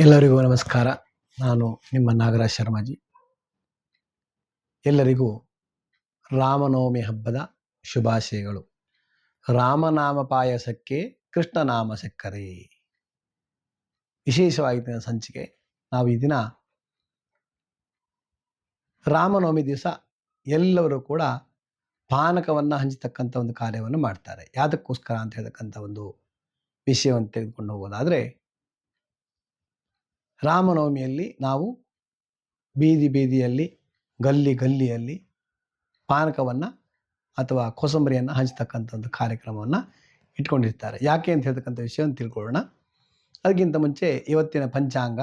ಎಲ್ಲರಿಗೂ ನಮಸ್ಕಾರ. ನಾನು ನಿಮ್ಮ ನಾಗರಾಜ್ ಶರ್ಮಾಜಿ. ಎಲ್ಲರಿಗೂ ರಾಮನವಮಿ ಹಬ್ಬದ ಶುಭಾಶಯಗಳು. ರಾಮನಾಮ ಪಾಯಸಕ್ಕೆ ಕೃಷ್ಣನಾಮ ಸಕ್ಕರೆ. ವಿಶೇಷವಾಗಿ ಸಂಚಿಕೆ, ನಾವು ಈ ದಿನ ರಾಮನವಮಿ ದಿವಸ ಎಲ್ಲರೂ ಕೂಡ ಪಾನಕವನ್ನು ಹಂಚತಕ್ಕಂಥ ಒಂದು ಕಾರ್ಯವನ್ನು ಮಾಡ್ತಾರೆ. ಯಾದಕ್ಕೋಸ್ಕರ ಅಂತ ಹೇಳ್ತಕ್ಕಂಥ ಒಂದು ವಿಷಯವನ್ನು ತೆಗೆದುಕೊಂಡು ಹೋಗೋದಾದರೆ ರಾಮನವಮಿಯಲ್ಲಿ ನಾವು ಬೀದಿ ಬೀದಿಯಲ್ಲಿ, ಗಲ್ಲಿ ಗಲ್ಲಿಯಲ್ಲಿ ಪಾನಕವನ್ನು ಅಥವಾ ಕೋಸಂಬರಿಯನ್ನು ಹಂಚತಕ್ಕಂಥ ಒಂದು ಕಾರ್ಯಕ್ರಮವನ್ನು ಇಟ್ಕೊಂಡಿರ್ತಾರೆ. ಯಾಕೆ ಅಂತ ಹೇಳ್ತಕ್ಕಂಥ ವಿಷಯವನ್ನು ತಿಳ್ಕೊಳ್ಳೋಣ. ಅದಕ್ಕಿಂತ ಮುಂಚೆ ಇವತ್ತಿನ ಪಂಚಾಂಗ,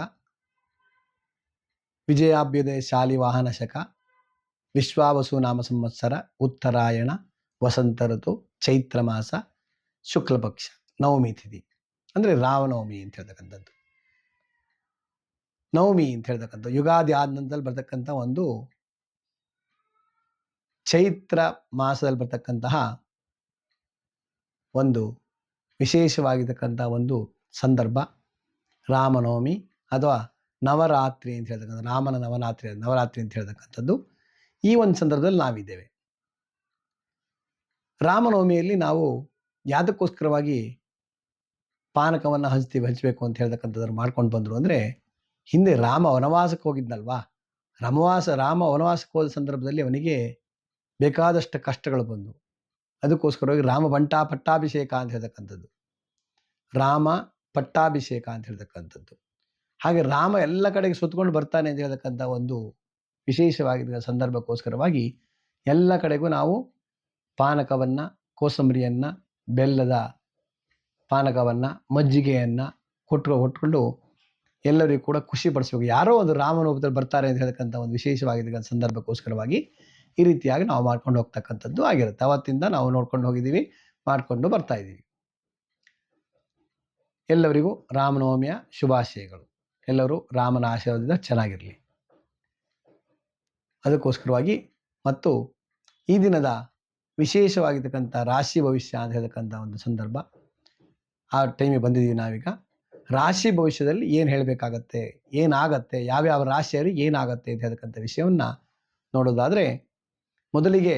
ವಿಜಯಾಭ್ಯುದಯ ಶಾಲಿ ವಾಹನ ಶಕ, ವಿಶ್ವಾವಸು ನಾಮ ಸಂವತ್ಸರ, ಉತ್ತರಾಯಣ, ವಸಂತ ಋತು, ಚೈತ್ರ ಮಾಸ ಶುಕ್ಲಪಕ್ಷ ನವಮಿ ತಿಥಿ. ಅಂದರೆ ರಾಮನವಮಿ ಅಂತ ಹೇಳ್ತಕ್ಕಂಥದ್ದು. ನವಮಿ ಅಂತ ಹೇಳ್ತಕ್ಕಂಥ ಯುಗಾದಿ ಆದ ನಂತರದಲ್ಲಿ ಬರ್ತಕ್ಕಂಥ ಒಂದು ಚೈತ್ರ ಮಾಸದಲ್ಲಿ ಬರ್ತಕ್ಕಂತಹ ಒಂದು ವಿಶೇಷವಾಗಿರ್ತಕ್ಕಂಥ ಒಂದು ಸಂದರ್ಭ. ರಾಮನವಮಿ ಅಥವಾ ನವರಾತ್ರಿ ಅಂತ ಹೇಳ್ತಕ್ಕಂಥ, ರಾಮನ ನವರಾತ್ರಿ ನವರಾತ್ರಿ ಅಂತ ಹೇಳ್ತಕ್ಕಂಥದ್ದು. ಈ ಒಂದು ಸಂದರ್ಭದಲ್ಲಿ ನಾವಿದ್ದೇವೆ. ರಾಮನವಮಿಯಲ್ಲಿ ನಾವು ಯಾದಕ್ಕೋಸ್ಕರವಾಗಿ ಪಾನಕವನ್ನು ಹಂಚ್ತೀವಿ, ಹಂಚಬೇಕು ಅಂತ ಹೇಳ್ತಕ್ಕಂಥದ್ದನ್ನು ಮಾಡ್ಕೊಂಡು ಬಂದರು ಅಂದರೆ ಹಿಂದೆ ರಾಮ ವನವಾಸಕ್ಕೆ ಹೋಗಿದ್ನಲ್ವಾ? ರಾಮವಾಸ, ರಾಮ ವನವಾಸಕ್ಕೆ ಹೋದ ಸಂದರ್ಭದಲ್ಲಿ ಅವನಿಗೆ ಬೇಕಾದಷ್ಟು ಕಷ್ಟಗಳು ಬಂದವು. ಅದಕ್ಕೋಸ್ಕರವಾಗಿ ರಾಮ ಬಂಟಾ ಪಟ್ಟಾಭಿಷೇಕ ಅಂತ ಹೇಳ್ತಕ್ಕಂಥದ್ದು. ರಾಮ ಪಟ್ಟಾಭಿಷೇಕ ಅಂತ ಹೇಳ್ತಕ್ಕಂಥದ್ದು. ಹಾಗೆ ರಾಮ ಎಲ್ಲ ಕಡೆಗೆ ಸುತ್ತಕೊಂಡು ಬರ್ತಾನೆ ಅಂತ ಹೇಳ್ತಕ್ಕಂಥ ಒಂದು ವಿಶೇಷವಾಗಿದ್ದ ಸಂದರ್ಭಕ್ಕೋಸ್ಕರವಾಗಿ ಎಲ್ಲ ಕಡೆಗೂ ನಾವು ಪಾನಕವನ್ನು, ಕೋಸಂಬರಿಯನ್ನು, ಬೆಲ್ಲದ ಪಾನಕವನ್ನು, ಮಜ್ಜಿಗೆಯನ್ನು ಕೊಟ್ಟು, ಕೊಟ್ಕೊಂಡು ಎಲ್ಲರಿಗೂ ಕೂಡ ಖುಷಿ ಪಡಿಸ್ಬೇಕು ಯಾರೋ ಒಂದು ರಾಮನ ರೂಪದಲ್ಲಿ ಬರ್ತಾರೆ ಅಂತ ಹೇಳ್ತಕ್ಕಂಥ ಒಂದು ವಿಶೇಷವಾಗಿರ್ತಕ್ಕಂಥ ಸಂದರ್ಭಕ್ಕೋಸ್ಕರವಾಗಿ ಈ ರೀತಿಯಾಗಿ ನಾವು ಮಾಡ್ಕೊಂಡು ಹೋಗ್ತಕ್ಕಂಥದ್ದು ಆಗಿರುತ್ತೆ. ಅವತ್ತಿಂದ ನಾವು ನೋಡ್ಕೊಂಡು ಹೋಗಿದ್ದೀವಿ, ಮಾಡಿಕೊಂಡು ಬರ್ತಾ ಇದ್ದೀವಿ. ಎಲ್ಲರಿಗೂ ರಾಮನವಮಿಯ ಶುಭಾಶಯಗಳು. ಎಲ್ಲರೂ ರಾಮನ ಆಶೀರ್ವಾದದಿಂದ ಚೆನ್ನಾಗಿರಲಿ. ಅದಕ್ಕೋಸ್ಕರವಾಗಿ ಮತ್ತು ಈ ದಿನದ ವಿಶೇಷವಾಗಿರ್ತಕ್ಕಂಥ ರಾಶಿ ಭವಿಷ್ಯ ಅಂತ ಹೇಳ್ತಕ್ಕಂಥ ಒಂದು ಸಂದರ್ಭ ಆ ಟೈಮಿಗೆ ಬಂದಿದ್ದೀವಿ ನಾವೀಗ. ರಾಶಿ ಭವಿಷ್ಯದಲ್ಲಿ ಏನು ಹೇಳಬೇಕಾಗತ್ತೆ, ಏನಾಗತ್ತೆ, ಯಾವ್ಯಾವ ರಾಶಿಯವರಿಗೆ ಏನಾಗತ್ತೆ ಅಂತ ಹೇಳ್ತಕ್ಕಂಥ ವಿಷಯವನ್ನ ನೋಡೋದಾದ್ರೆ, ಮೊದಲಿಗೆ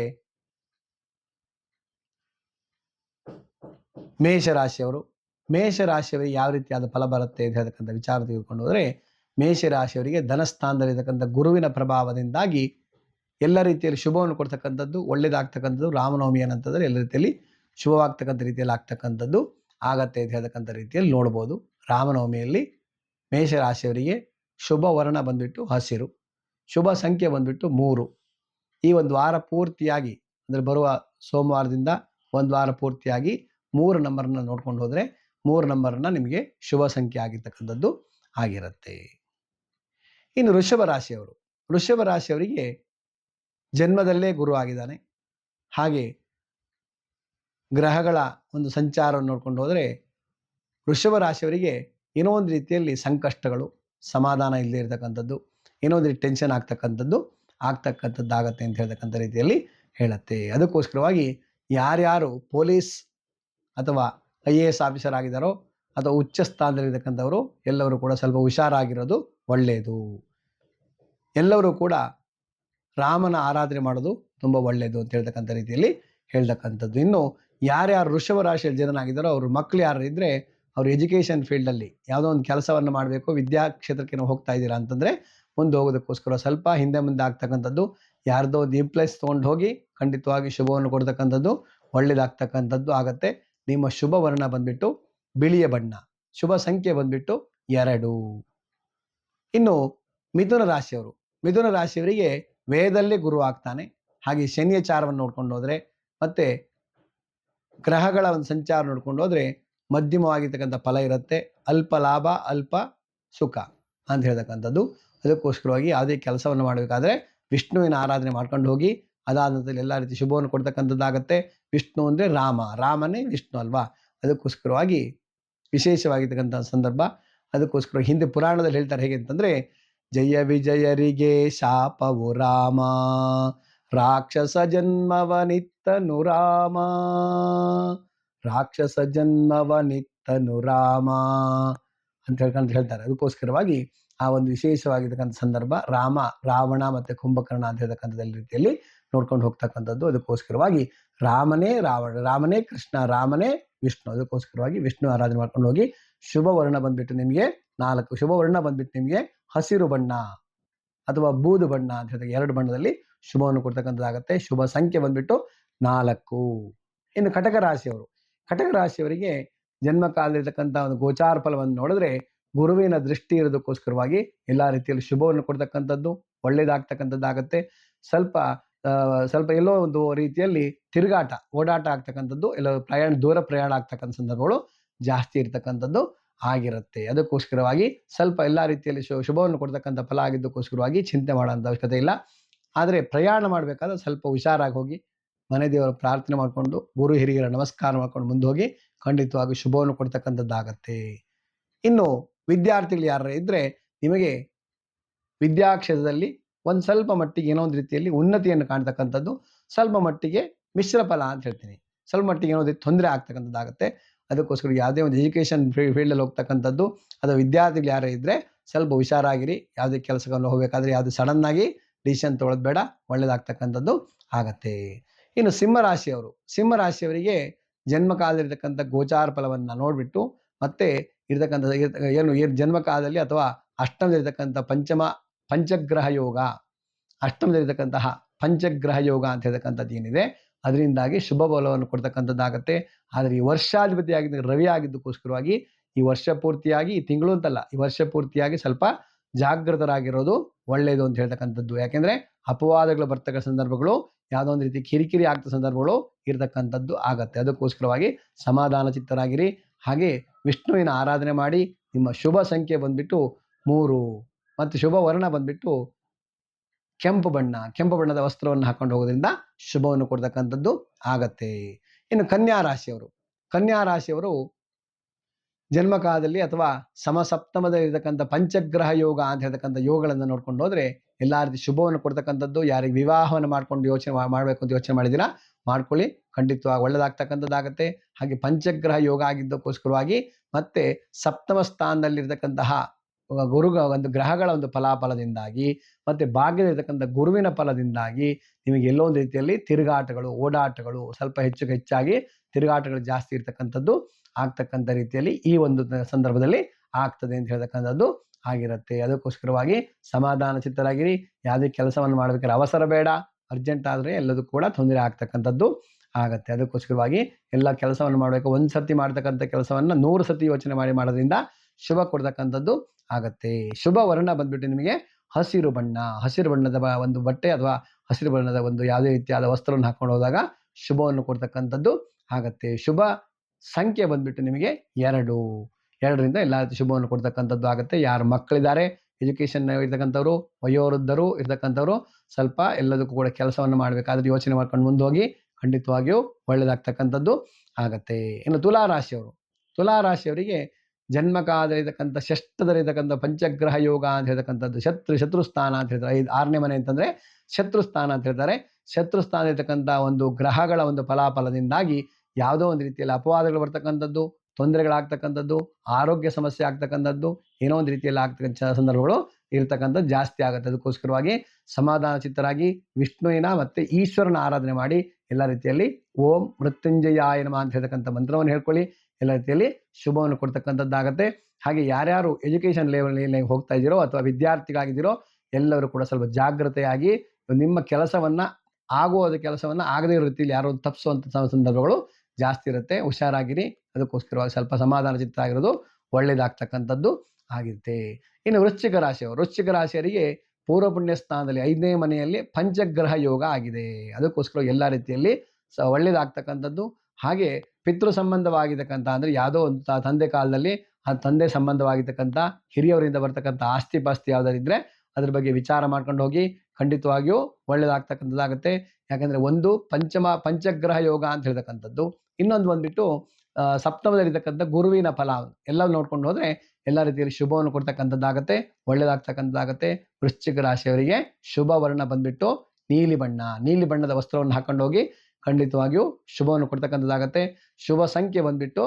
ಮೇಷರಾಶಿಯವರು, ಮೇಷರಾಶಿಯವರಿಗೆ ಯಾವ ರೀತಿಯಾದ ಫಲ ಬರುತ್ತೆ ಅಂತ ಹೇಳ್ತಕ್ಕಂಥ ವಿಚಾರ ತೆಗೆದುಕೊಂಡು ಹೋದರೆ, ಮೇಷರಾಶಿಯವರಿಗೆ ಧನಸ್ಥಾನದಲ್ಲಿರ್ತಕ್ಕಂಥ ಗುರುವಿನ ಪ್ರಭಾವದಿಂದಾಗಿ ಎಲ್ಲ ರೀತಿಯಲ್ಲಿ ಶುಭವನ್ನು ಕೊಡ್ತಕ್ಕಂಥದ್ದು, ಒಳ್ಳೇದಾಗ್ತಕ್ಕಂಥದ್ದು ರಾಮನವಮಿ ಏನಂತಂದರೆ ಎಲ್ಲ ರೀತಿಯಲ್ಲಿ ಶುಭವಾಗ್ತಕ್ಕಂಥ ರೀತಿಯಲ್ಲಿ ಆಗ್ತಕ್ಕಂಥದ್ದು ಆಗತ್ತೆ ಅಂತ ಹೇಳ್ತಕ್ಕಂಥ ರೀತಿಯಲ್ಲಿ ನೋಡ್ಬೋದು. ರಾಮನವಮಿಯಲ್ಲಿ ಮೇಷರಾಶಿಯವರಿಗೆ ಶುಭ ವರ್ಣ ಬಂದ್ಬಿಟ್ಟು ಹಸಿರು, ಶುಭ ಸಂಖ್ಯೆ ಬಂದ್ಬಿಟ್ಟು ಮೂರು. ಈ ಒಂದು ವಾರ ಪೂರ್ತಿಯಾಗಿ, ಅಂದರೆ ಬರುವ ಸೋಮವಾರದಿಂದ ಒಂದು ವಾರ ಪೂರ್ತಿಯಾಗಿ ಮೂರು ನಂಬರ್ನ ನೋಡ್ಕೊಂಡು ಹೋದರೆ ಮೂರು ನಂಬರ್ನ ನಿಮಗೆ ಶುಭ ಸಂಖ್ಯೆ ಆಗಿರ್ತಕ್ಕಂಥದ್ದು ಆಗಿರುತ್ತೆ. ಇನ್ನು ವೃಷಭ ರಾಶಿಯವರು, ವೃಷಭ ರಾಶಿಯವರಿಗೆ ಜನ್ಮದಲ್ಲೇ ಗುರು ಆಗಿದ್ದಾನೆ. ಹಾಗೆ ಗ್ರಹಗಳ ಒಂದು ಸಂಚಾರವನ್ನು ನೋಡ್ಕೊಂಡು ಹೋದರೆ ವೃಷಭ ರಾಶಿಯವರಿಗೆ ಏನೋ ಒಂದು ರೀತಿಯಲ್ಲಿ ಸಂಕಷ್ಟಗಳು, ಸಮಾಧಾನ ಇಲ್ಲದೆ ಇರತಕ್ಕಂಥದ್ದು, ಏನೋ ಒಂದು ಟೆನ್ಷನ್ ಆಗ್ತಕ್ಕಂಥದ್ದು ಆಗ್ತಕ್ಕಂಥದ್ದು ಆಗತ್ತೆ ಅಂತ ಹೇಳ್ತಕ್ಕಂಥ ರೀತಿಯಲ್ಲಿ ಹೇಳುತ್ತೆ. ಅದಕ್ಕೋಸ್ಕರವಾಗಿ ಯಾರ್ಯಾರು ಪೊಲೀಸ್ ಅಥವಾ ಐ ಎ ಎಸ್ ಆಫೀಸರ್ ಆಗಿದ್ದಾರೋ ಅಥವಾ ಉಚ್ಚ ಸ್ಥಾನದಲ್ಲಿರ್ತಕ್ಕಂಥವರು ಎಲ್ಲರೂ ಕೂಡ ಸ್ವಲ್ಪ ಹುಷಾರಾಗಿರೋದು ಒಳ್ಳೆಯದು ಎಲ್ಲರೂ ಕೂಡ ರಾಮನ ಆರಾಧನೆ ಮಾಡೋದು ತುಂಬ ಒಳ್ಳೆಯದು ಅಂತ ಹೇಳ್ತಕ್ಕಂಥ ರೀತಿಯಲ್ಲಿ ಹೇಳ್ತಕ್ಕಂಥದ್ದು. ಇನ್ನು ಯಾರ್ಯಾರು ವೃಷಭ ರಾಶಿಯಲ್ಲಿ ಜನನಾಗಿದ್ದಾರೋ ಅವ್ರ ಮಕ್ಕಳು ಯಾರು ಇದ್ದರೆ ಅವ್ರ ಎಜುಕೇಷನ್ ಫೀಲ್ಡಲ್ಲಿ ಯಾವುದೋ ಒಂದು ಕೆಲಸವನ್ನು ಮಾಡಬೇಕು, ವಿದ್ಯಾ ಕ್ಷೇತ್ರಕ್ಕೆ ನಾವು ಹೋಗ್ತಾ ಇದ್ದೀರಾ ಅಂತಂದರೆ ಮುಂದೆ ಹೋಗೋದಕ್ಕೋಸ್ಕರ ಸ್ವಲ್ಪ ಹಿಂದೆ ಮುಂದೆ ಆಗ್ತಕ್ಕಂಥದ್ದು ಯಾರ್ದೋ ಒಂದು ಇಂಪ್ಲೈಸ್ ತೊಗೊಂಡು ಹೋಗಿ ಖಂಡಿತವಾಗಿ ಶುಭವನ್ನು ಕೊಡ್ತಕ್ಕಂಥದ್ದು ಒಳ್ಳೇದಾಗ್ತಕ್ಕಂಥದ್ದು ಆಗತ್ತೆ. ನಿಮ್ಮ ಶುಭ ವರ್ಣ ಬಂದ್ಬಿಟ್ಟು ಬಿಳಿಯ ಬಣ್ಣ, ಶುಭ ಸಂಖ್ಯೆ ಬಂದ್ಬಿಟ್ಟು ಎರಡು. ಇನ್ನು ಮಿಥುನ ರಾಶಿಯವರು, ಮಿಥುನ ರಾಶಿಯವರಿಗೆ ವೇದಲ್ಲೇ ಗುರು ಆಗ್ತಾನೆ, ಹಾಗೆ ಶನಿಯ ಚಾರವನ್ನು ನೋಡ್ಕೊಂಡು ಹೋದ್ರೆ ಮತ್ತೆ ಗ್ರಹಗಳ ಒಂದು ಸಂಚಾರ ನೋಡ್ಕೊಂಡು ಹೋದ್ರೆ ಮಧ್ಯಮವಾಗಿರ್ತಕ್ಕಂಥ ಫಲ ಇರುತ್ತೆ. ಅಲ್ಪ ಲಾಭ, ಅಲ್ಪ ಸುಖ ಅಂತ ಹೇಳ್ತಕ್ಕಂಥದ್ದು. ಅದಕ್ಕೋಸ್ಕರವಾಗಿ ಯಾವುದೇ ಕೆಲಸವನ್ನು ಮಾಡಬೇಕಾದ್ರೆ ವಿಷ್ಣುವಿನ ಆರಾಧನೆ ಮಾಡ್ಕೊಂಡು ಹೋಗಿ, ಅದಾದ ನಂತರ ಎಲ್ಲ ರೀತಿ ಶುಭವನ್ನು ಕೊಡ್ತಕ್ಕಂಥದ್ದಾಗತ್ತೆ. ವಿಷ್ಣು ಅಂದರೆ ರಾಮ, ರಾಮನೇ ವಿಷ್ಣು ಅಲ್ವಾ? ಅದಕ್ಕೋಸ್ಕರವಾಗಿ ವಿಶೇಷವಾಗಿರ್ತಕ್ಕಂಥ ಸಂದರ್ಭ. ಅದಕ್ಕೋಸ್ಕರ ಹಿಂದೆ ಪುರಾಣದಲ್ಲಿ ಹೇಳ್ತಾರೆ ಹೇಗೆ ಅಂತಂದ್ರೆ, ಜಯ ವಿಜಯರಿಗೆ ಶಾಪವು ರಾಮ, ರಾಕ್ಷಸ ಜನ್ಮವನಿತ್ತನು ರಾಮ. ರಾಕ್ಷಸ ಜನ್ಮವನಿತ್ತನು ರಾಮ ಅಂತ ಹೇಳ್ಕೊಂಡು ಹೇಳ್ತಾರೆ. ಅದಕ್ಕೋಸ್ಕರವಾಗಿ ಆ ಒಂದು ವಿಶೇಷವಾಗಿರ್ತಕ್ಕಂಥ ಸಂದರ್ಭ ರಾಮ, ರಾವಣ ಮತ್ತೆ ಕುಂಭಕರ್ಣ ಅಂತ ಹೇಳ್ತಕ್ಕಂಥದ್ದು ರೀತಿಯಲ್ಲಿ ನೋಡ್ಕೊಂಡು ಹೋಗ್ತಕ್ಕಂಥದ್ದು. ಅದಕ್ಕೋಸ್ಕರವಾಗಿ ರಾಮನೇ ರಾವಣ, ರಾಮನೇ ಕೃಷ್ಣ, ರಾಮನೇ ವಿಷ್ಣು. ಅದಕ್ಕೋಸ್ಕರವಾಗಿ ವಿಷ್ಣು ಆರಾಧನೆ ಮಾಡ್ಕೊಂಡು ಹೋಗಿ ಶುಭ ವರ್ಣ ಬಂದ್ಬಿಟ್ಟು ನಿಮಗೆ ನಾಲ್ಕು ಶುಭ ವರ್ಣ ಬಂದ್ಬಿಟ್ಟು ನಿಮಗೆ ಹಸಿರು ಬಣ್ಣ ಅಥವಾ ಬೂದು ಬಣ್ಣ ಅಂತ ಹೇಳಿದಾಗ ಎರಡು ಬಣ್ಣದಲ್ಲಿ ಶುಭವನ್ನು ಕೊಡ್ತಕ್ಕಂಥದ್ದಾಗತ್ತೆ. ಶುಭ ಸಂಖ್ಯೆ ಬಂದ್ಬಿಟ್ಟು ನಾಲ್ಕು. ಇನ್ನು ಕಟಕ ರಾಶಿಯವರು. ಕಟಕ ರಾಶಿಯವರಿಗೆ ಜನ್ಮ ಕಾಲದಲ್ಲಿರ್ತಕ್ಕಂಥ ಒಂದು ಗೋಚಾರ ಫಲವನ್ನು ನೋಡಿದ್ರೆ ಗುರುವಿನ ದೃಷ್ಟಿ ಇರೋದಕ್ಕೋಸ್ಕರವಾಗಿ ಎಲ್ಲ ರೀತಿಯಲ್ಲಿ ಶುಭವನ್ನು ಕೊಡ್ತಕ್ಕಂಥದ್ದು ಒಳ್ಳೇದಾಗ್ತಕ್ಕಂಥದ್ದಾಗತ್ತೆ. ಸ್ವಲ್ಪ ಸ್ವಲ್ಪ ಎಲ್ಲೋ ಒಂದು ರೀತಿಯಲ್ಲಿ ತಿರುಗಾಟ, ಓಡಾಟ ಆಗ್ತಕ್ಕಂಥದ್ದು, ಎಲ್ಲ ಪ್ರಯಾಣ, ದೂರ ಪ್ರಯಾಣ ಆಗ್ತಕ್ಕಂಥ ಸಂದರ್ಭಗಳು ಜಾಸ್ತಿ ಇರ್ತಕ್ಕಂಥದ್ದು ಆಗಿರುತ್ತೆ. ಅದಕ್ಕೋಸ್ಕರವಾಗಿ ಸ್ವಲ್ಪ ಎಲ್ಲ ರೀತಿಯಲ್ಲಿ ಶು, ಶುಭವನ್ನು ಕೊಡ್ತಕ್ಕಂಥ ಫಲ ಆಗಿದ್ದಕ್ಕೋಸ್ಕರವಾಗಿ ಚಿಂತೆ ಮಾಡೋಂಥ ಅವಶ್ಯಕತೆ ಇಲ್ಲ. ಆದರೆ ಪ್ರಯಾಣ ಮಾಡಬೇಕಾದ್ರೆ ಸ್ವಲ್ಪ ಹುಷಾರಾಗಿ ಹೋಗಿ ಮನೆ ದೇವರ ಪ್ರಾರ್ಥನೆ ಮಾಡಿಕೊಂಡು ಗುರು ಹಿರಿಯರ ನಮಸ್ಕಾರ ಮಾಡ್ಕೊಂಡು ಮುಂದೆ ಹೋಗಿ ಖಂಡಿತವಾಗಿ ಶುಭವನ್ನು ಕೊಡ್ತಕ್ಕಂಥದ್ದಾಗತ್ತೆ. ಇನ್ನು ವಿದ್ಯಾರ್ಥಿಗಳು ಯಾರು ಇದ್ರೆ ನಿಮಗೆ ವಿದ್ಯಾಕ್ಷೇತ್ರದಲ್ಲಿ ಒಂದು ಸ್ವಲ್ಪ ಮಟ್ಟಿಗೆ ಏನೋ ಒಂದು ರೀತಿಯಲ್ಲಿ ಉನ್ನತಿಯನ್ನು ಕಾಣ್ತಕ್ಕಂಥದ್ದು, ಸ್ವಲ್ಪ ಮಟ್ಟಿಗೆ ಮಿಶ್ರ ಫಲ ಅಂತ ಹೇಳ್ತೀನಿ. ಸ್ವಲ್ಪ ಮಟ್ಟಿಗೆ ಏನೋ ತೊಂದರೆ ಆಗ್ತಕ್ಕಂಥದ್ದಾಗತ್ತೆ. ಅದಕ್ಕೋಸ್ಕರ ಯಾವುದೇ ಒಂದು ಎಜುಕೇಶನ್ ಫೀಲ್ಡಲ್ಲಿ ಹೋಗ್ತಕ್ಕಂಥದ್ದು ಅದು ವಿದ್ಯಾರ್ಥಿಗಳು ಯಾರೇ ಇದ್ರೆ ಸ್ವಲ್ಪ ಹುಷಾರಾಗಿರಿ, ಯಾವುದೇ ಕೆಲಸಗಳನ್ನು ಹೋಗಬೇಕಾದ್ರೆ ಯಾವುದು ಸಡನ್ ಆಗಿ ಡಿಸಿಷನ್ ತೊಳೆದ್ಬೇಡ ಬೇಡ, ಒಳ್ಳೇದಾಗ್ತಕ್ಕಂಥದ್ದು ಆಗತ್ತೆ. ಇನ್ನು ಸಿಂಹರಾಶಿಯವರು, ಸಿಂಹರಾಶಿಯವರಿಗೆ ಜನ್ಮ ಕಾಲದಲ್ಲಿರ್ತಕ್ಕಂಥ ಗೋಚಾರ ಫಲವನ್ನು ನೋಡ್ಬಿಟ್ಟು ಮತ್ತೆ ಇರತಕ್ಕಂಥ ಏನು ಜನ್ಮಕಾಲದಲ್ಲಿ ಜನ್ಮ ಕಾಲದಲ್ಲಿ ಅಥವಾ ಅಷ್ಟಮದಲ್ಲಿರ್ತಕ್ಕಂಥ ಪಂಚಮ, ಪಂಚಗ್ರಹ ಯೋಗ, ಅಷ್ಟಮದಲ್ಲಿರ್ತಕ್ಕಂತಹ ಪಂಚಗ್ರಹ ಯೋಗ ಅಂತ ಹೇಳ್ತಕ್ಕಂಥದ್ದು ಏನಿದೆ, ಅದರಿಂದಾಗಿ ಶುಭ ಫಲವನ್ನು ಕೊಡ್ತಕ್ಕಂಥದ್ದಾಗತ್ತೆ. ಆದರೆ ಈ ವರ್ಷಾಧಿಪತಿ ಆಗಿದ್ದ ರವಿ ಆಗಿದ್ದಕ್ಕೋಸ್ಕರವಾಗಿ ಈ ವರ್ಷ ಪೂರ್ತಿಯಾಗಿ, ಈ ತಿಂಗಳು ಅಂತಲ್ಲ, ಈ ವರ್ಷ ಪೂರ್ತಿಯಾಗಿ ಸ್ವಲ್ಪ ಜಾಗೃತರಾಗಿರೋದು ಒಳ್ಳೆಯದು ಅಂತ ಹೇಳ್ತಕ್ಕಂಥದ್ದು. ಯಾಕೆಂದ್ರೆ ಅಪವಾದಗಳು ಬರ್ತಕ್ಕ ಸಂದರ್ಭಗಳು ಯಾವುದೋ ಒಂದು ರೀತಿ ಕಿರಿಕಿರಿ ಆಗ್ತ ಸಂದರ್ಭಗಳು ಇರತಕ್ಕಂಥದ್ದು ಆಗತ್ತೆ. ಅದಕ್ಕೋಸ್ಕರವಾಗಿ ಸಮಾಧಾನ ಚಿತ್ತರಾಗಿರಿ. ಹಾಗೆ ವಿಷ್ಣುವಿನ ಆರಾಧನೆ ಮಾಡಿ ನಿಮ್ಮ ಶುಭ ಸಂಖ್ಯೆ ಬಂದ್ಬಿಟ್ಟು ಮೂರು ಮತ್ತು ಶುಭ ವರ್ಣ ಬಂದ್ಬಿಟ್ಟು ಕೆಂಪು ಬಣ್ಣ, ಕೆಂಪು ಬಣ್ಣದ ವಸ್ತ್ರವನ್ನು ಹಾಕೊಂಡು ಹೋಗೋದ್ರಿಂದ ಶುಭವನ್ನು ಕೊಡ್ತಕ್ಕಂಥದ್ದು ಆಗತ್ತೆ. ಇನ್ನು ಕನ್ಯಾ ರಾಶಿಯವರು. ಕನ್ಯಾ ರಾಶಿಯವರು ಜನ್ಮಕಾಲದಲ್ಲಿ ಅಥವಾ ಸಮಸಪ್ತಮದಲ್ಲಿ ಇರತಕ್ಕಂಥ ಪಂಚಗ್ರಹ ಯೋಗ ಅಂತ ಹೇಳ್ತಕ್ಕಂಥ ಯೋಗಗಳನ್ನು ನೋಡ್ಕೊಂಡು ಹೋದ್ರೆ ಎಲ್ಲಾ ರೀತಿ ಶುಭವನ್ನು ಕೊಡ್ತಕ್ಕಂಥದ್ದು, ಯಾರಿಗೆ ವಿವಾಹವನ್ನು ಮಾಡ್ಕೊಂಡು ಯೋಚನೆ ಮಾಡಬೇಕು ಅಂತ ಯೋಚನೆ ಮಾಡಿದಿರ ಮಾಡ್ಕೊಳ್ಳಿ. ಖಂಡಿತವಾಗಿ ಒಳ್ಳೆದಾಗ್ತಕ್ಕಂಥದ್ದಾಗತ್ತೆ. ಹಾಗೆ ಪಂಚಗ್ರಹ ಯೋಗ ಆಗಿದ್ದಕ್ಕೋಸ್ಕರವಾಗಿ ಮತ್ತೆ ಸಪ್ತಮ ಸ್ಥಾನದಲ್ಲಿರ್ತಕ್ಕಂತಹ ಗುರು ಒಂದು ಗ್ರಹಗಳ ಒಂದು ಫಲಾಫಲದಿಂದಾಗಿ ಮತ್ತೆ ಭಾಗ್ಯದಲ್ಲಿರ್ತಕ್ಕಂಥ ಗುರುವಿನ ಫಲದಿಂದಾಗಿ ನಿಮಗೆ ಎಲ್ಲೋ ಒಂದು ರೀತಿಯಲ್ಲಿ ತಿರುಗಾಟಗಳು, ಓಡಾಟಗಳು ಸ್ವಲ್ಪ ಹೆಚ್ಚು ಹೆಚ್ಚಾಗಿ ತಿರುಗಾಟಗಳು ಜಾಸ್ತಿ ಇರ್ತಕ್ಕಂಥದ್ದು ಆಗ್ತಕ್ಕಂಥ ರೀತಿಯಲ್ಲಿ ಈ ಒಂದು ಸಂದರ್ಭದಲ್ಲಿ ಆಗ್ತದೆ ಅಂತ ಹೇಳ್ತಕ್ಕಂಥದ್ದು. ಆಗಿರುತ್ತೆ. ಅದಕ್ಕೋಸ್ಕರವಾಗಿ ಸಮಾಧಾನ ಚಿತ್ತರಾಗಿರಿ ಯಾವುದೇ ಕೆಲಸವನ್ನು ಮಾಡಬೇಕಾದ್ರೆ ಅವಸರ ಬೇಡ. ಅರ್ಜೆಂಟ್ ಆದರೆ ಎಲ್ಲದೂ ಕೂಡ ತೊಂದರೆ ಆಗ್ತಕ್ಕಂಥದ್ದು ಆಗತ್ತೆ. ಅದಕ್ಕೋಸ್ಕರವಾಗಿ ಎಲ್ಲ ಕೆಲಸವನ್ನು ಮಾಡಬೇಕು. ಒಂದು ಸರ್ತಿ ಮಾಡ್ತಕ್ಕಂಥ ಕೆಲಸವನ್ನು ನೂರು ಸರ್ತಿ ಯೋಚನೆ ಮಾಡಿ ಮಾಡೋದ್ರಿಂದ ಶುಭ ಕೊಡ್ತಕ್ಕಂಥದ್ದು ಆಗತ್ತೆ. ಶುಭ ವರ್ಣ ಬಂದ್ಬಿಟ್ಟು ನಿಮಗೆ ಹಸಿರು ಬಣ್ಣ. ಹಸಿರು ಬಣ್ಣದ ಒಂದು ಬಟ್ಟೆ ಅಥವಾ ಹಸಿರು ಬಣ್ಣದ ಒಂದು ಯಾವುದೇ ರೀತಿಯಾದ ವಸ್ತ್ರವನ್ನು ಹಾಕೊಂಡು ಹೋದಾಗ ಶುಭವನ್ನು ಕೊಡ್ತಕ್ಕಂಥದ್ದು ಆಗತ್ತೆ. ಶುಭ ಸಂಖ್ಯೆ ಬಂದ್ಬಿಟ್ಟು ನಿಮಗೆ ಎರಡು. ಎರಡರಿಂದ ಎಲ್ಲ ಶುಭವನ್ನು ಕೊಡ್ತಕ್ಕಂಥದ್ದು ಆಗುತ್ತೆ. ಯಾರು ಮಕ್ಕಳಿದ್ದಾರೆ ಎಜುಕೇಷನ್ ಇರ್ತಕ್ಕಂಥವ್ರು, ವಯೋವೃದ್ಧರು ಇರ್ತಕ್ಕಂಥವ್ರು, ಸ್ವಲ್ಪ ಎಲ್ಲದಕ್ಕೂ ಕೂಡ ಕೆಲಸವನ್ನು ಮಾಡಬೇಕಾದ್ರೆ ಯೋಚನೆ ಮಾಡ್ಕೊಂಡು ಮುಂದೋಗಿ ಖಂಡಿತವಾಗಿಯೂ ಒಳ್ಳೆಯದಾಗ್ತಕ್ಕಂಥದ್ದು ಆಗತ್ತೆ. ಇನ್ನು ತುಲಾ ರಾಶಿಯವರು, ತುಲಾ ರಾಶಿಯವರಿಗೆ ಜನ್ಮಕಾಲದಲ್ಲಿರ್ತಕ್ಕಂಥ ಷಷ್ಠದಲ್ಲಿರ್ತಕ್ಕಂಥ ಪಂಚಗ್ರಹ ಯೋಗ ಅಂತ ಹೇಳ್ತಕ್ಕಂಥದ್ದು, ಶತ್ರು ಶತ್ರು ಸ್ಥಾನ ಅಂತ ಹೇಳ್ತಾರೆ. ಐದು, ಆರನೇ ಮನೆ ಅಂತಂದ್ರೆ ಶತ್ರು ಸ್ಥಾನ ಅಂತ ಹೇಳ್ತಾರೆ. ಶತ್ರು ಸ್ಥಾನ ಇರ್ತಕ್ಕಂಥ ಒಂದು ಗ್ರಹಗಳ ಒಂದು ಫಲಾಫಲದಿಂದಾಗಿ ಯಾವುದೋ ಒಂದು ರೀತಿಯಲ್ಲಿ ಅಪವಾದಗಳು ಬರ್ತಕ್ಕಂಥದ್ದು ತೊಂದರೆಗಳಾಗ್ತಕ್ಕಂಥದ್ದು, ಆರೋಗ್ಯ ಸಮಸ್ಯೆ ಆಗ್ತಕ್ಕಂಥದ್ದು, ಏನೋ ಒಂದು ರೀತಿಯಲ್ಲಿ ಆಗ್ತಕ್ಕಂಥ ಸಂದರ್ಭಗಳು ಇರ್ತಕ್ಕಂಥದ್ದು ಜಾಸ್ತಿ ಆಗುತ್ತೆ. ಅದಕ್ಕೋಸ್ಕರವಾಗಿ ಸಮಾಧಾನ ಚಿತ್ತರಾಗಿ ವಿಷ್ಣುವಿನ ಮತ್ತೆ ಈಶ್ವರನ ಆರಾಧನೆ ಮಾಡಿ ಎಲ್ಲ ರೀತಿಯಲ್ಲಿ ಓಂ ಮೃತ್ಯುಂಜಯ ನಮ ಅಂತ ಹೇಳ್ತಕ್ಕಂಥ ಮಂತ್ರವನ್ನು ಹೇಳ್ಕೊಳ್ಳಿ. ಎಲ್ಲ ರೀತಿಯಲ್ಲಿ ಶುಭವನ್ನು ಕೊಡ್ತಕ್ಕಂಥದ್ದಾಗತ್ತೆ. ಹಾಗೆ ಯಾರ್ಯಾರು ಎಜುಕೇಷನ್ ಲೆವೆಲ್ ಹೋಗ್ತಾ ಇದ್ದೀರೋ ಅಥವಾ ವಿದ್ಯಾರ್ಥಿಗಳಾಗಿದ್ದೀರೋ ಎಲ್ಲರೂ ಕೂಡ ಸ್ವಲ್ಪ ಜಾಗ್ರತೆಯಾಗಿ ನಿಮ್ಮ ಕೆಲಸವನ್ನ ಆಗುವುದ ಕೆಲಸವನ್ನ ಆಗದೇ ಇರೋ ರೀತಿಯಲ್ಲಿ ಯಾರೋ ತಪ್ಪಿಸುವಂತ ಸ- ಸಂದರ್ಭಗಳು ಜಾಸ್ತಿ ಇರುತ್ತೆ, ಹುಷಾರಾಗಿರಿ. ಅದಕ್ಕೋಸ್ಕರವಾಗಿ ಸ್ವಲ್ಪ ಸಮಾಧಾನ ಚಿತ್ತ ಆಗಿರೋದು ಒಳ್ಳೇದಾಗ್ತಕ್ಕಂಥದ್ದು ಆಗಿರುತ್ತೆ. ಇನ್ನು ವೃಶ್ಚಿಕ ರಾಶಿಯವರು, ವೃಶ್ಚಿಕ ರಾಶಿಯರಿಗೆ ಪೂರ್ವ ಪುಣ್ಯ ಸ್ಥಾನದಲ್ಲಿ ಐದನೇ ಮನೆಯಲ್ಲಿ ಪಂಚಗ್ರಹ ಯೋಗ ಆಗಿದೆ. ಅದಕ್ಕೋಸ್ಕರ ಎಲ್ಲ ರೀತಿಯಲ್ಲಿ ಸ ಒಳ್ಳೇದಾಗ್ತಕ್ಕಂಥದ್ದು. ಹಾಗೆ ಪಿತೃ ಸಂಬಂಧವಾಗಿರ್ತಕ್ಕಂಥ ಅಂದರೆ ಯಾವುದೋ ಒಂದು ತಂದೆ ಕಾಲದಲ್ಲಿ ಆ ತಂದೆ ಸಂಬಂಧವಾಗಿರ್ತಕ್ಕಂಥ ಹಿರಿಯವರಿಂದ ಬರ್ತಕ್ಕಂಥ ಆಸ್ತಿ ಪಾಸ್ತಿ ಯಾವ್ದಾರಿದ್ರೆ ಅದ್ರ ಬಗ್ಗೆ ವಿಚಾರ ಮಾಡ್ಕೊಂಡು ಹೋಗಿ ಖಂಡಿತವಾಗಿಯೂ ಒಳ್ಳೇದಾಗ್ತಕ್ಕಂಥದ್ದಾಗುತ್ತೆ. ಯಾಕಂದ್ರೆ ಒಂದು ಪಂಚಮ, ಪಂಚಗ್ರಹ ಯೋಗ ಅಂತ ಹೇಳ್ತಕ್ಕಂಥದ್ದು. ಇನ್ನೊಂದು ಬಂದ್ಬಿಟ್ಟು ಸಪ್ತಮದಲ್ಲಿರ್ತಕ್ಕಂಥ ಗುರುವಿನ ಫಲ. ಎಲ್ಲ ನೋಡ್ಕೊಂಡು ಹೋದ್ರೆ ಎಲ್ಲ ರೀತಿಯಲ್ಲಿ ಶುಭವನ್ನು ಕೊಡ್ತಕ್ಕಂಥದ್ದಾಗತ್ತೆ, ಒಳ್ಳೇದಾಗ್ತಕ್ಕಂಥದ್ದಾಗತ್ತೆ. ವೃಶ್ಚಿಕ ರಾಶಿಯವರಿಗೆ ಶುಭ ವರ್ಣ ಬಂದ್ಬಿಟ್ಟು ನೀಲಿ ಬಣ್ಣ. ನೀಲಿ ಬಣ್ಣದ ವಸ್ತ್ರವನ್ನು ಹಾಕೊಂಡು ಹೋಗಿ ಖಂಡಿತವಾಗಿಯೂ ಶುಭವನ್ನು ಕೊಡ್ತಕ್ಕಂಥದ್ದಾಗತ್ತೆ. ಶುಭ ಸಂಖ್ಯೆ ಬಂದ್ಬಿಟ್ಟು,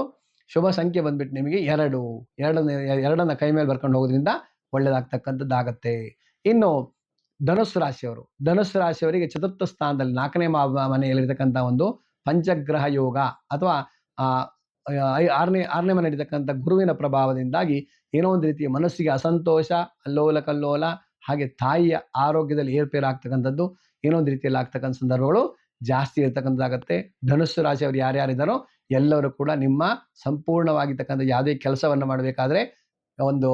ಶುಭ ಸಂಖ್ಯೆ ಬಂದ್ಬಿಟ್ಟು ನಿಮಗೆ ಎರಡು. ಎರಡನ್ನ ಎರಡನ್ನ ಕೈ ಮೇಲೆ ಬರ್ಕೊಂಡು ಹೋಗೋದ್ರಿಂದ ಒಳ್ಳೇದಾಗ್ತಕ್ಕಂಥದ್ದಾಗತ್ತೆ. ಇನ್ನು ಧನುಸ್ಸು ರಾಶಿಯವರು. ಧನುಸ್ ರಾಶಿಯವರಿಗೆ ಚತುರ್ಥ ಸ್ಥಾನದಲ್ಲಿ ನಾಲ್ಕನೇ ಮನೆಯಲ್ಲಿರ್ತಕ್ಕಂಥ ಒಂದು ಪಂಚಗ್ರಹ ಯೋಗ ಅಥವಾ ಆರನೇ ಆರನೇ ಮನೆ ಇರತಕ್ಕಂಥ ಗುರುವಿನ ಪ್ರಭಾವದಿಂದಾಗಿ ಏನೋ ಒಂದು ರೀತಿಯ ಮನಸ್ಸಿಗೆ ಅಸಂತೋಷ, ಅಲ್ಲೋಲ ಕಲ್ಲೋಲ, ಹಾಗೆ ತಾಯಿಯ ಆರೋಗ್ಯದಲ್ಲಿ ಏರ್ಪೇರಾಗ್ತಕ್ಕಂಥದ್ದು, ಏನೋ ಒಂದು ರೀತಿಯಲ್ಲಿ ಆಗ್ತಕ್ಕಂಥ ಸಂದರ್ಭಗಳು ಜಾಸ್ತಿ ಇರ್ತಕ್ಕಂಥದ್ದಾಗತ್ತೆ. ಧನುಸ್ಸು ರಾಶಿಯವರು ಯಾರ್ಯಾರಿದ್ದಾರೋ ಎಲ್ಲರೂ ಕೂಡ ನಿಮ್ಮ ಸಂಪೂರ್ಣವಾಗಿರ್ತಕ್ಕಂಥ ಯಾವುದೇ ಕೆಲಸವನ್ನು ಮಾಡಬೇಕಾದ್ರೆ ಒಂದು,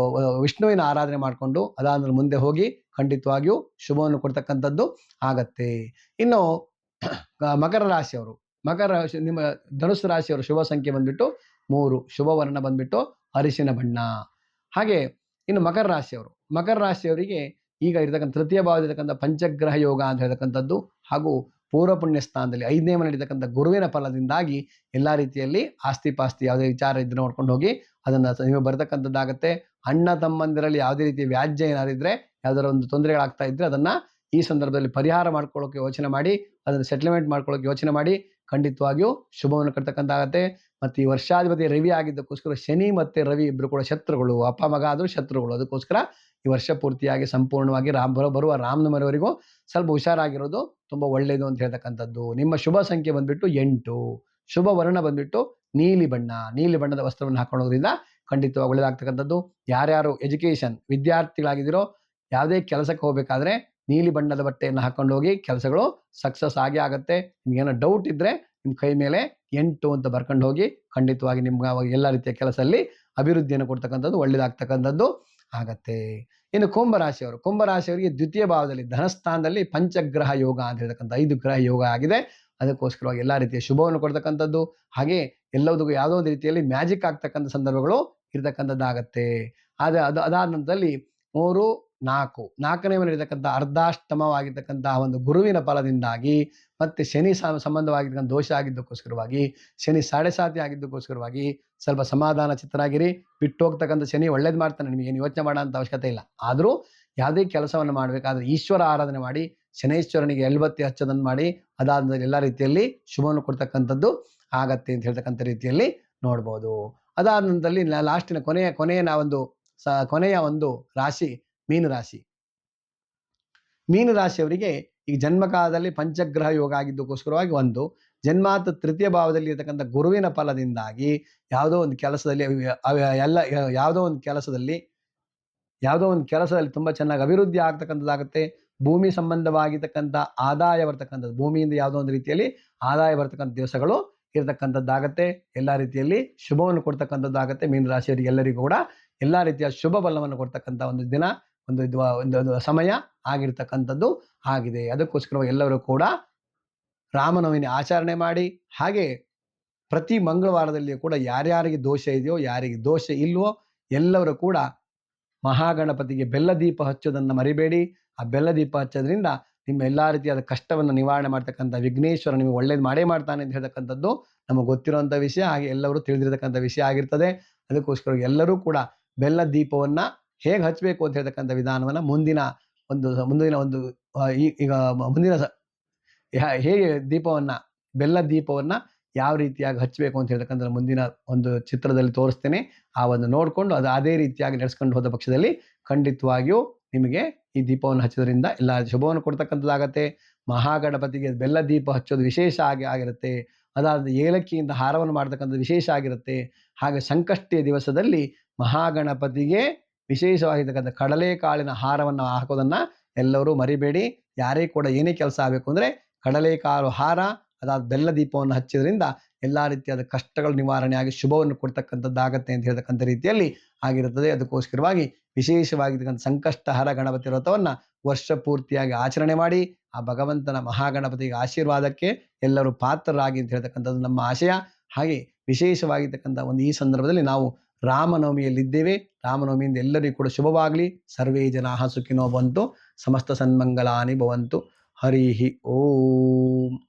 ವಿಷ್ಣುವಿನ ಆರಾಧನೆ ಮಾಡಿಕೊಂಡು ಅದಾದ್ಮೇಲೆ ಮುಂದೆ ಹೋಗಿ ಖಂಡಿತವಾಗಿಯೂ ಶುಭವನ್ನು ಕೊಡ್ತಕ್ಕಂಥದ್ದು ಆಗತ್ತೆ. ಇನ್ನು ಮಕರ ರಾಶಿಯವರು, ಮಕರ ರಾಶಿ ನಿಮ್ಮ ಧನುಸು ರಾಶಿಯವರು ಶುಭ ಸಂಖ್ಯೆ ಬಂದ್ಬಿಟ್ಟು ಮೂರು, ಶುಭ ವರ್ಣ ಬಂದ್ಬಿಟ್ಟು ಅರಿಶಿನ ಬಣ್ಣ. ಹಾಗೆ ಇನ್ನು ಮಕರ ರಾಶಿಯವರು, ಮಕರ ರಾಶಿಯವರಿಗೆ ಈಗ ಇರತಕ್ಕಂಥ ತೃತೀಯ ಭಾವದಲ್ಲಿರ್ತಕ್ಕಂಥ ಪಂಚಗ್ರಹ ಯೋಗ ಅಂತ ಹೇಳ್ತಕ್ಕಂಥದ್ದು ಹಾಗೂ ಪೂರ್ವ ಪುಣ್ಯ ಸ್ಥಾನದಲ್ಲಿ ಐದನೇ ಮನೆ ಗುರುವಿನ ಫಲದಿಂದಾಗಿ ಎಲ್ಲ ರೀತಿಯಲ್ಲಿ ಆಸ್ತಿ ಪಾಸ್ತಿ ಯಾವುದೇ ವಿಚಾರ ಇದ್ರೆ ನೋಡ್ಕೊಂಡು ಹೋಗಿ ಅದನ್ನ ನೀವು ಬರತಕ್ಕಂಥದ್ದಾಗತ್ತೆ. ಅಣ್ಣ ತಮ್ಮಂದಿರಲ್ಲಿ ಯಾವುದೇ ರೀತಿಯ ವ್ಯಾಜ್ಯ ಏನಾದಿದ್ರೆ ಯಾವ್ದಾರ ಒಂದು ತೊಂದರೆಗಳಾಗ್ತಾ ಇದ್ರೆ ಅದನ್ನ ಈ ಸಂದರ್ಭದಲ್ಲಿ ಪರಿಹಾರ ಮಾಡ್ಕೊಳ್ಳೋಕೆ ಯೋಚನೆ ಮಾಡಿ, ಅದನ್ನು ಸೆಟ್ಲ್ಮೆಂಟ್ ಮಾಡ್ಕೊಳ್ಳೋಕೆ ಯೋಚನೆ ಮಾಡಿ, ಖಂಡಿತವಾಗಿಯೂ ಶುಭವನ್ನು ಕಟ್ತಕ್ಕಂತಾಗತ್ತೆ. ಮತ್ತೆ ಈ ವರ್ಷಾಧಿಪತಿ ರವಿ ಆಗಿದ್ದಕ್ಕೋಸ್ಕರ ಶನಿ ಮತ್ತೆ ರವಿ ಇಬ್ಬರು ಕೂಡ ಶತ್ರುಗಳು, ಅಪ್ಪ ಮಗ ಆದರೂ ಶತ್ರುಗಳು. ಅದಕ್ಕೋಸ್ಕರ ಈ ವರ್ಷ ಪೂರ್ತಿಯಾಗಿ ಸಂಪೂರ್ಣವಾಗಿ ರಾಮ್ ಬರೋ, ಬರುವ ರಾಮನವರೆಗೂ ಸ್ವಲ್ಪ ಹುಷಾರಾಗಿರೋದು ತುಂಬ ಒಳ್ಳೆಯದು ಅಂತ ಹೇಳ್ತಕ್ಕಂಥದ್ದು. ನಿಮ್ಮ ಶುಭ ಸಂಖ್ಯೆ ಬಂದ್ಬಿಟ್ಟು ಎಂಟು. ಶುಭ ವರ್ಣ ಬಂದ್ಬಿಟ್ಟು ನೀಲಿ ಬಣ್ಣ. ನೀಲಿ ಬಣ್ಣದ ವಸ್ತ್ರವನ್ನು ಹಾಕೊಳ್ಳೋದ್ರಿಂದ ಖಂಡಿತವಾಗಿ ಒಳ್ಳೆಯದಾಗ್ತಕ್ಕಂಥದ್ದು ಯಾರ್ಯಾರು ಎಜುಕೇಷನ್ ವಿದ್ಯಾರ್ಥಿಗಳಾಗಿದ್ದೀರೋ ಯಾವುದೇ ಕೆಲಸಕ್ಕೆ ಹೋಗ್ಬೇಕಾದ್ರೆ ನೀಲಿ ಬಣ್ಣದ ಬಟ್ಟೆಯನ್ನು ಹಾಕೊಂಡು ಹೋಗಿ ಕೆಲಸಗಳು ಸಕ್ಸಸ್ ಆಗೇ ಆಗುತ್ತೆ. ನಿಮ್ಗೇನೋ ಡೌಟ್ ಇದ್ರೆ ನಿಮ್ಮ ಕೈ ಮೇಲೆ ಎಂಟು ಅಂತ ಬರ್ಕೊಂಡು ಹೋಗಿ ಖಂಡಿತವಾಗಿ ನಿಮ್ಗೆ ಅವಾಗ ಎಲ್ಲ ರೀತಿಯ ಕೆಲಸದಲ್ಲಿ ಅಭಿವೃದ್ಧಿಯನ್ನು ಕೊಡ್ತಕ್ಕಂಥದ್ದು, ಒಳ್ಳೇದಾಗ್ತಕ್ಕಂಥದ್ದು ಆಗತ್ತೆ. ಇನ್ನು ಕುಂಭರಾಶಿಯವರು, ಕುಂಭರಾಶಿಯವರಿಗೆ ದ್ವಿತೀಯ ಭಾವದಲ್ಲಿ ಧನಸ್ಥಾನದಲ್ಲಿ ಪಂಚಗ್ರಹ ಯೋಗ ಅಂತ ಹೇಳ್ತಕ್ಕಂಥ ಐದು ಗ್ರಹ ಯೋಗ ಆಗಿದೆ. ಅದಕ್ಕೋಸ್ಕರವಾಗಿ ಎಲ್ಲ ರೀತಿಯ ಶುಭವನ್ನು ಕೊಡ್ತಕ್ಕಂಥದ್ದು. ಹಾಗೆ ಎಲ್ಲದಕ್ಕೂ ಯಾವುದೋ ಒಂದು ರೀತಿಯಲ್ಲಿ ಮ್ಯಾಜಿಕ್ ಆಗ್ತಕ್ಕಂಥ ಸಂದರ್ಭಗಳು ಇರ್ತಕ್ಕಂಥದ್ದಾಗತ್ತೆ. ಆದ ಅದು ಅದಾದ ನಂತರದಲ್ಲಿ ಮೂರು ನಾಲ್ಕು. ನಾಲ್ಕನೇ ಮನೆ ಇರತಕ್ಕಂಥ ಅರ್ಧಾಷ್ಟಮವಾಗಿರ್ತಕ್ಕಂತಹ ಒಂದು ಗುರುವಿನ ಫಲದಿಂದಾಗಿ ಮತ್ತೆ ಶನಿ ಸಂಬಂಧವಾಗಿರ್ತಕ್ಕಂಥ ದೋಷ ಆಗಿದ್ದಕ್ಕೋಸ್ಕರವಾಗಿ, ಶನಿ ಸಾಡೆ ಸಾತಿ ಆಗಿದ್ದಕ್ಕೋಸ್ಕರವಾಗಿ ಸ್ವಲ್ಪ ಸಮಾಧಾನ ಚಿತ್ರಾಗಿರಿ ಬಿಟ್ಟು ಹೋಗ್ತಕ್ಕಂಥ ಶನಿ ಒಳ್ಳೇದು ಮಾಡ್ತಾನೆ. ನಿಮಗೆ ಏನು ಯೋಚನೆ ಅಂತ ಅವಶ್ಯಕತೆ ಇಲ್ಲ. ಆದರೂ ಯಾವುದೇ ಕೆಲಸವನ್ನು ಮಾಡಬೇಕಾದ್ರೆ ಈಶ್ವರ ಆರಾಧನೆ ಮಾಡಿ, ಶನೈಶ್ವರನಿಗೆ ಎಲ್ಬತ್ತಿ ಹಚ್ಚೋದನ್ನು ಮಾಡಿ ಅದಾದ ಎಲ್ಲ ರೀತಿಯಲ್ಲಿ ಶುಭವನ್ನು ಕೊಡ್ತಕ್ಕಂಥದ್ದು ಆಗತ್ತೆ ಅಂತ ಹೇಳ್ತಕ್ಕಂಥ ರೀತಿಯಲ್ಲಿ ನೋಡ್ಬೋದು. ಅದಾದ ನಂತರದಲ್ಲಿ ಲಾಸ್ಟಿನ ಕೊನೆಯ ಕೊನೆಯ ಒಂದು ಸ, ಕೊನೆಯ ಒಂದು ರಾಶಿ ಮೀನು ಮೀನರಾಶಿಯವರಿಗೆ ಈ ಜನ್ಮಕಾಲದಲ್ಲಿ ಪಂಚಗ್ರಹ ಯೋಗ ಆಗಿದ್ದಕ್ಕೋಸ್ಕರವಾಗಿ ಒಂದು, ಜನ್ಮಾತ ತೃತೀಯ ಭಾವದಲ್ಲಿ ಇರತಕ್ಕಂಥ ಗುರುವಿನ ಫಲದಿಂದಾಗಿ ಯಾವುದೋ ಒಂದು ಕೆಲಸದಲ್ಲಿ ಎಲ್ಲ, ಯಾವುದೋ ಒಂದು ಕೆಲಸದಲ್ಲಿ, ಯಾವುದೋ ಒಂದು ಕೆಲಸದಲ್ಲಿ ತುಂಬಾ ಚೆನ್ನಾಗಿ ಅಭಿವೃದ್ಧಿ ಆಗ್ತಕ್ಕಂಥದ್ದಾಗುತ್ತೆ. ಭೂಮಿ ಸಂಬಂಧವಾಗಿರ್ತಕ್ಕಂಥ ಆದಾಯ ಬರ್ತಕ್ಕಂಥದ್ದು, ಭೂಮಿಯಿಂದ ಯಾವುದೋ ಒಂದು ರೀತಿಯಲ್ಲಿ ಆದಾಯ ಬರ್ತಕ್ಕಂಥ ದಿವಸಗಳು ಇರತಕ್ಕಂಥದ್ದಾಗತ್ತೆ. ಎಲ್ಲ ರೀತಿಯಲ್ಲಿ ಶುಭವನ್ನು ಕೊಡ್ತಕ್ಕಂಥದ್ದಾಗತ್ತೆ ಮೀನರಾಶಿಯವರಿಗೆ ಎಲ್ಲರಿಗೂ ಕೂಡ. ಎಲ್ಲಾ ರೀತಿಯ ಶುಭ ಬಲವನ್ನು ಕೊಡ್ತಕ್ಕಂಥ ಒಂದು ದಿನ. ಒಂದು ಒಂದು ಸಮಯ ಆಗಿರ್ತಕ್ಕಂಥದ್ದು ಆಗಿದೆ. ಅದಕ್ಕೋಸ್ಕರ ಎಲ್ಲರೂ ಕೂಡ ರಾಮನವಮಿನ ಆಚರಣೆ ಮಾಡಿ, ಹಾಗೆ ಪ್ರತಿ ಮಂಗಳವಾರದಲ್ಲಿಯೂ ಕೂಡ ಯಾರ್ಯಾರಿಗೆ ದೋಷ ಇದೆಯೋ, ಯಾರಿಗೆ ದೋಷ ಇಲ್ವೋ ಎಲ್ಲರೂ ಕೂಡ ಮಹಾಗಣಪತಿಗೆ ಬೆಲ್ಲ ದೀಪ ಹಚ್ಚೋದನ್ನು ಮರಿಬೇಡಿ. ಆ ಬೆಲ್ಲ ದೀಪ ಹಚ್ಚೋದ್ರಿಂದ ನಿಮ್ಮ ಎಲ್ಲ ರೀತಿಯಾದ ಕಷ್ಟವನ್ನು ನಿವಾರಣೆ ಮಾಡ್ತಕ್ಕಂಥ ವಿಘ್ನೇಶ್ವರ ನಿಮಗೆ ಒಳ್ಳೇದು ಮಾಡೇ ಮಾಡ್ತಾನೆ ಅಂತ ಹೇಳ್ತಕ್ಕಂಥದ್ದು ನಮಗೆ ಗೊತ್ತಿರುವಂಥ ವಿಷಯ. ಹಾಗೆ ಎಲ್ಲರೂ ತಿಳಿದಿರತಕ್ಕಂಥ ವಿಷಯ ಆಗಿರ್ತದೆ. ಅದಕ್ಕೋಸ್ಕರ ಎಲ್ಲರೂ ಕೂಡ ಬೆಲ್ಲ ದೀಪವನ್ನ ಹೇಗೆ ಹಚ್ಚಬೇಕು ಅಂತ ಹೇಳ್ತಕ್ಕಂಥ ವಿಧಾನವನ್ನ ಮುಂದಿನ ಒಂದು ಮುಂದಿನ ಒಂದು ಈಗ ಮುಂದಿನ ಹೇಗೆ ದೀಪವನ್ನ, ಬೆಲ್ಲ ದೀಪವನ್ನ ಯಾವ ರೀತಿಯಾಗಿ ಹಚ್ಚಬೇಕು ಅಂತ ಹೇಳ್ತಕ್ಕಂಥ ಮುಂದಿನ ಒಂದು ಚಿತ್ರದಲ್ಲಿ ತೋರಿಸ್ತೇನೆ. ಆ ಒಂದು ನೋಡಿಕೊಂಡು ಅದು ಅದೇ ರೀತಿಯಾಗಿ ನಡೆಸ್ಕೊಂಡು ಹೋದ ಪಕ್ಷದಲ್ಲಿ ಖಂಡಿತವಾಗಿಯೂ ನಿಮಗೆ ಈ ದೀಪವನ್ನು ಹಚ್ಚೋದ್ರಿಂದ ಎಲ್ಲ ಶುಭವನ್ನು ಕೊಡ್ತಕ್ಕಂಥದ್ದಾಗತ್ತೆ. ಮಹಾಗಣಪತಿಗೆ ಬೆಲ್ಲ ದೀಪ ಹಚ್ಚೋದು ವಿಶೇಷ ಆಗಿ ಆಗಿರುತ್ತೆ. ಅದಾದ ಏಲಕ್ಕಿಯಿಂದ ಹಾರವನ್ನು ಮಾಡ್ತಕ್ಕಂಥದ್ದು ವಿಶೇಷ ಆಗಿರುತ್ತೆ. ಹಾಗೆ ಸಂಕಷ್ಟಿಯ ದಿವಸದಲ್ಲಿ ಮಹಾಗಣಪತಿಗೆ ವಿಶೇಷವಾಗಿರ್ತಕ್ಕಂಥ ಕಡಲೆಕಾಳಿನ ಹಾರವನ್ನು ಹಾಕೋದನ್ನ ಎಲ್ಲರೂ ಮರಿಬೇಡಿ. ಯಾರೇ ಕೂಡ ಏನೇ ಕೆಲಸ ಆಗಬೇಕು ಅಂದ್ರೆ ಕಡಲೆಕಾಳು ಹಾರ, ಅದಾದ ಬೆಲ್ಲ ದೀಪವನ್ನು ಹಚ್ಚಿದ್ರಿಂದ ಎಲ್ಲ ರೀತಿಯಾದ ಕಷ್ಟಗಳು ನಿವಾರಣೆ ಆಗಿ ಶುಭವನ್ನು ಕೊಡ್ತಕ್ಕಂಥದ್ದಾಗತ್ತೆ ಅಂತ ಹೇಳ್ತಕ್ಕಂಥ ರೀತಿಯಲ್ಲಿ ಆಗಿರುತ್ತದೆ. ಅದಕ್ಕೋಸ್ಕರವಾಗಿ ವಿಶೇಷವಾಗಿರ್ತಕ್ಕಂಥ ಸಂಕಷ್ಟಹರ ಗಣಪತಿ ವ್ರತವನ್ನು ವರ್ಷ ಪೂರ್ತಿಯಾಗಿ ಆಚರಣೆ ಮಾಡಿ, ಆ ಭಗವಂತನ ಮಹಾಗಣಪತಿಗೆ ಆಶೀರ್ವಾದಕ್ಕೆ ಎಲ್ಲರೂ ಪಾತ್ರರಾಗಿ ಅಂತ ಹೇಳ್ತಕ್ಕಂಥದ್ದು ನಮ್ಮ ಆಶಯ. ಹಾಗೆ ವಿಶೇಷವಾಗಿರ್ತಕ್ಕಂಥ ಒಂದು ಈ ಸಂದರ್ಭದಲ್ಲಿ ನಾವು ರಾಮನವಮಿಯಲ್ಲಿದ್ದೇವೆ. ರಾಮನವಮಿಯಿಂದ ಎಲ್ಲರಿಗೂ ಕೂಡ ಶುಭವಾಗಲಿ. ಸರ್ವೇ ಜನ ಸುಖಿನೋ ಬಂತು. ಸಮಸ್ತ ಸನ್ಮಂಗಲಾನಿ ಭವಂತು. ಹರಿ ಓಂ.